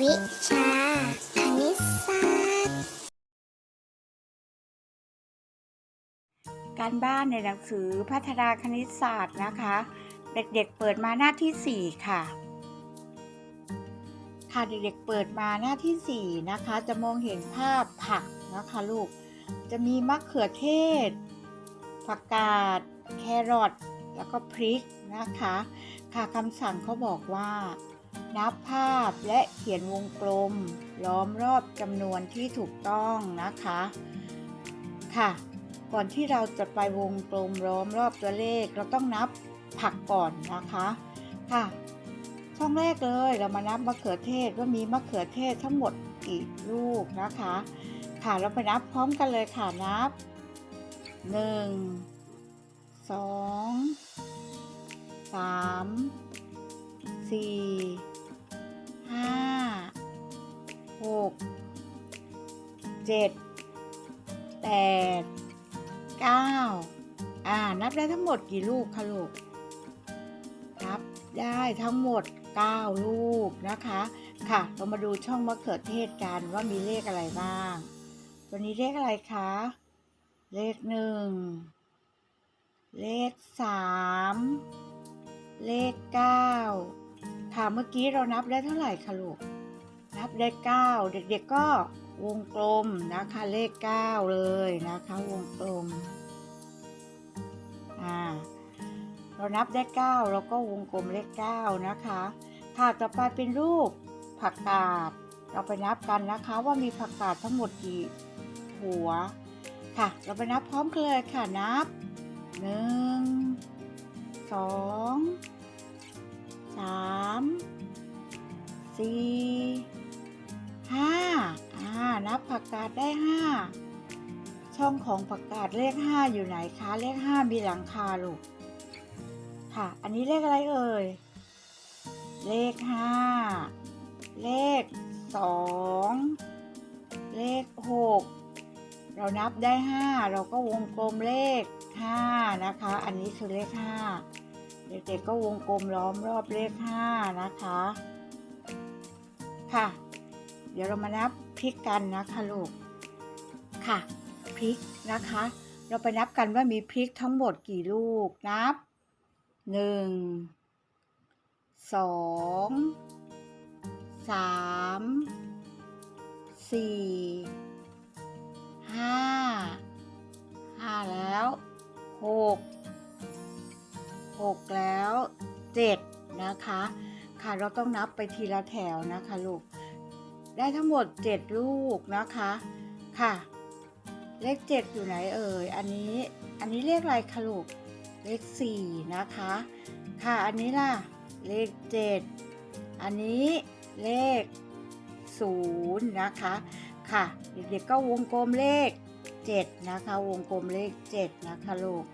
วิชาคณิตศาสตร์ การบ้านในหนังสือพัฒนาคณิตศาสตร์นะคะ เด็กๆเปิดมาหน้าที่ 4 ค่ะ ค่ะเด็กๆเปิดมาหน้าที่ 4 นะคะ จะมองเห็นภาพผักนะคะลูก จะมีมะเขือเทศ ผักกาด แครอท แล้วก็พริกนะคะ ค่ะคำสั่งเขาบอกว่า นับภาพและเขียนวงกลม ล้อมรอบจำนวนที่ถูกต้องนะคะ ค่ะ ก่อนที่เราจะไปวงกลมล้อมรอบตัวเลข เราต้องนับผักก่อนนะคะ ค่ะ ช่องแรกเลยเรามานับมะเขือเทศว่ามีมะเขือเทศทั้งหมดกี่ลูกนะคะ ค่ะเราไปนับพร้อมกันเลยค่ะนับหนึ่งสองสามสี่ ห้าหกเจ็ดแปดเก้าอ่า นับได้ทั้งหมดกี่ลูกคะลูกนับได้ทั้งหมด 9 ลูกนะคะ ค่ะ เรามาดูช่องมะเขือเทศกันว่ามีเลขอะไรบ้างตัวนี้เลขอะไรคะ เลขหนึ่ง เลขสาม เลขเก้า ค่ะเมื่อกี้เรานับได้เท่าไหร่คะลูก นับได้เก้าเด็กๆก็วงกลมนะคะเลขเก้าเลยนะคะวงกลมอ่าเรานับได้9เราก็วงกลมเลข 9 นะคะ ค่ะต่อไปเป็นรูปผักกาด เราไปนับกันนะคะว่ามีผักกาดทั้งหมดกี่หัว ค่ะ เราไปนับพร้อมกันเลยค่ะนับ 1 2 3 4 5อ่านับผักกาดได้5ช่องของผักกาดเลข5อยู่ไหนคะเลข5มีหลังคาลูกค่ะ อันนี้เลขอะไรเอ่ยเลขห้าเลขสองเลขหกเรานับได้ห้าเราก็วงกลมเลขห้านะคะ อันนี้คือเลขห้า เด็กๆก็วงกลมล้อมรอบเลข5นะคะ ค่ะ เดี๋ยวเรามานับพริกกันนะคะลูก ค่ะพริกนะคะ เราไปนับกันว่ามีพริกทั้งหมดกี่ลูกนับ 1 2 3 4 5 7 นะคะ ค่ะเราต้องนับไปทีละแถวนะคะลูก ได้ทั้งหมด 7 ลูกนะคะ ค่ะ เลข 7 อยู่ไหนเอ่ย อันนี้ อันนี้เรียกอะไรคะลูก เลข 4 นะคะ ค่ะ อันนี้ล่ะ เลข 7 อันนี้เลข 0 นะคะ ค่ะ เด็กๆก็วงกลมเลข 7 นะคะ วงกลมเลข 7 นะคะลูก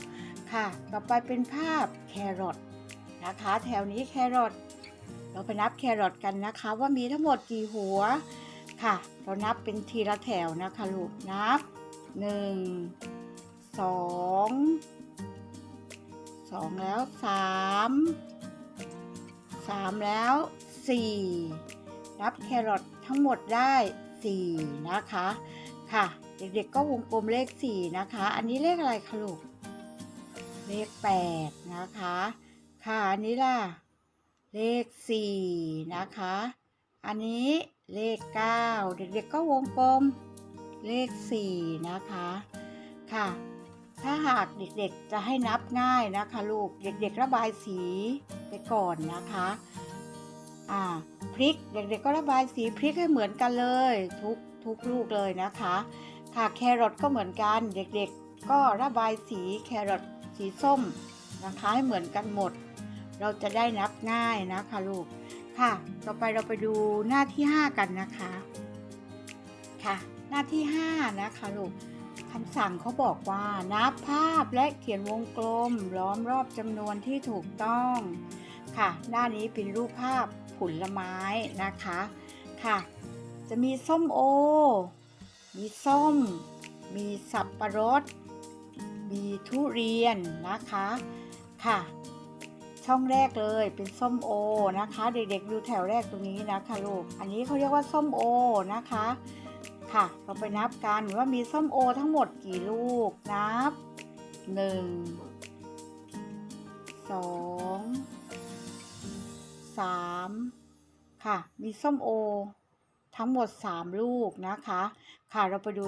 ค่ะ ต่อไปเป็นภาพแครอท นะคะ แถวนี้แครอทเราไปนับแครอทกันนะคะ ว่ามีทั้งหมดกี่หัวค่ะ เรานับเป็นทีละแถวนะคะลูกนับหนึ่งสองสองแล้วสามสามแล้วสี่นับแครอททั้งหมดได้สี่นะคะ ค่ะ เด็กๆก็วงกลมเลขสี่นะคะ อันนี้เลขอะไรคะลูกเลขแปดนะคะ ค่ะอันนี้ล่ะ เลขสี่นะคะ อันนี้เลขเก้าเด็กๆก็วงกลมเลขสี่นะคะค่ะ ถ้าหากเด็กๆจะให้นับง่ายนะคะลูกเด็กๆระบายสีไปก่อนนะคะอ่าพริกเด็กๆก็ระบายสีพริกให้เหมือนกันเลยทุกทุกลูกเลยนะคะ ค่ะแครอทก็เหมือนกันเด็กๆก็ระบายสีแครอทสีส้มนะคะให้เหมือนกันหมด เราจะได้นับง่ายนะคะลูก ค่ะ ต่อไปเราไปดูหน้าที่ 5 กันนะคะ ค่ะ หน้าที่ 5 นะคะลูกคำสั่งเขาบอกว่านับภาพและเขียนวงกลมล้อมรอบจำนวนที่ถูกต้อง ค่ะ หน้านี้เป็นรูปภาพผลไม้นะคะ ค่ะ จะมีส้มโอ มีส้ม มีสับปะรด มีทุเรียนนะคะ ค่ะ ช่องแรกเลยเป็นส้มโอนะคะ เด็กๆดูแถวแรกตรงนี้นะคะลูกอันนี้เขาเรียกว่าส้มโอนะคะค่ะเราไปนับกันว่ามีส้มโอทั้งหมดกี่ลูกนับหนึ่งสองสามค่ะ มีส้มโอ ทั้งหมด 3 ลูกนะคะ ค่ะเราไปดู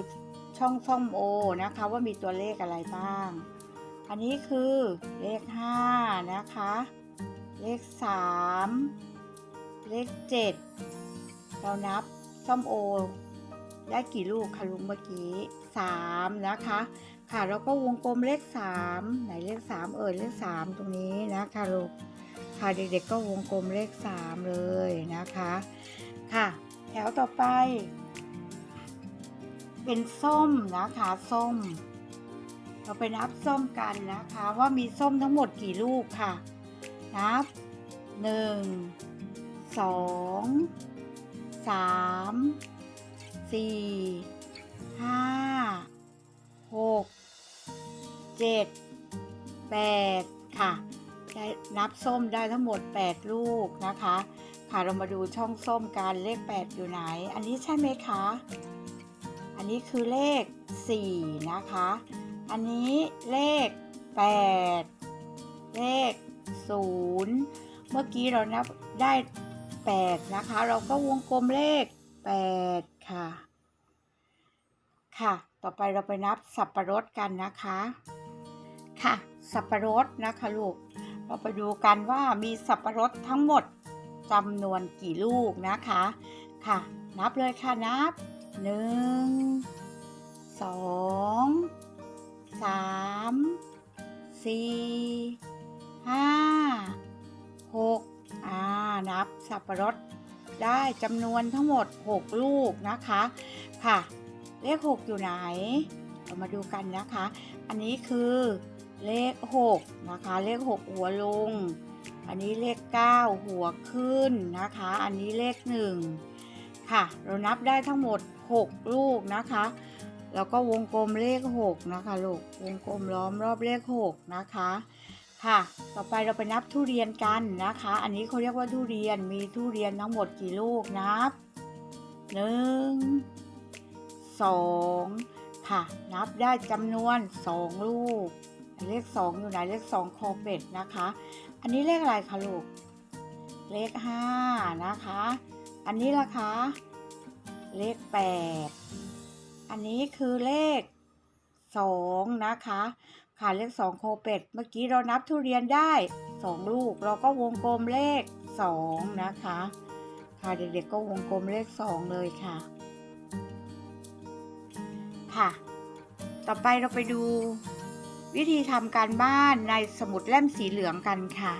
ช่องส้มโอนะคะ ว่ามีตัวเลขอะไรบ้าง อันนี้คือเลข 5 นะคะ เลข 3 เลข 7 เรานับส้มโอ ได้กี่ลูกคะลุงเมื่อกี้ 3 นะคะ ค่ะเราก็วงกลมเลข 3 ไหนเลข 3 เอ่ยเลข 3 ตรงนี้นะคะลูกค่ะเด็กๆก็วงกลมเลข 3 เลยนะคะ ค่ะ แถวต่อไป เป็นส้มนะคะส้ม เราไปนับส้มกันนะคะว่ามีส้มทั้งหมดกี่ลูกค่ะ นับหนึ่งสองสามสี่ห้าหกเจ็ดแปดค่ะ ได้นับส้มได้ทั้งหมด 8 ลูกนะคะ ค่ะเรามาดูช่องส้มกันเลข 8 อยู่ไหน อันนี้ใช่ไหมคะ อันนี้คือเลข 4 นะคะ อันนี้เลข 8 เลข 0 เมื่อกี้เรานับได้ 8 นะคะ เราก็วงกลมเลข 8 ค่ะ ค่ะ ต่อไปเราไปนับสับประรดกันนะคะ ค่ะ สับประรดนะคะลูก เราไปดูกันว่ามีสับประรดทั้งหมดจำนวนกี่ลูกนะคะ ค่ะ นับเลยค่ะนับหนึ่งสอง สามสี่ห้าหกอ่านับสับปะรดได้จำนวนทั้งหมด 6 ลูกนะคะ ค่ะ เลข 6 อยู่ไหน เรามาดูกันนะคะ อันนี้คือเลข 6 นะคะ เลข 6 หัวลง อันนี้เลข 9 หัวขึ้นนะคะ อันนี้เลข 1 ค่ะ เรานับได้ทั้งหมด 6 ลูกนะคะ แล้วก็วงกลมเลข 6 นะคะลูก วงกลมล้อมรอบเลข 6 นะคะ ค่ะ ต่อไปเราไปนับทุเรียนกันนะคะ อันนี้เขาเรียกว่าทุเรียน มีทุเรียนทั้งหมดกี่ลูกนับ 1 2 ค่ะ นับได้จำนวน 2 ลูก เลข 2 อยู่ไหน เลข 2 คอเป็ดนะคะ อันนี้เลขอะไรคะลูก เลข 5 นะคะ อันนี้ล่ะคะ เลข 8 อันนี้คือเลข2นะคะค่ะเลข2โคเป็ดเมื่อกี้เรานับทุเรียนได้2ลูก เราก็วงกลมเลข2นะคะค่ะเด็กๆก็วงกลมเลข2เลยค่ะ ค่ะ ต่อไปเราไปดูวิธีทำการบ้านในสมุดเล่มสีเหลืองกันค่ะ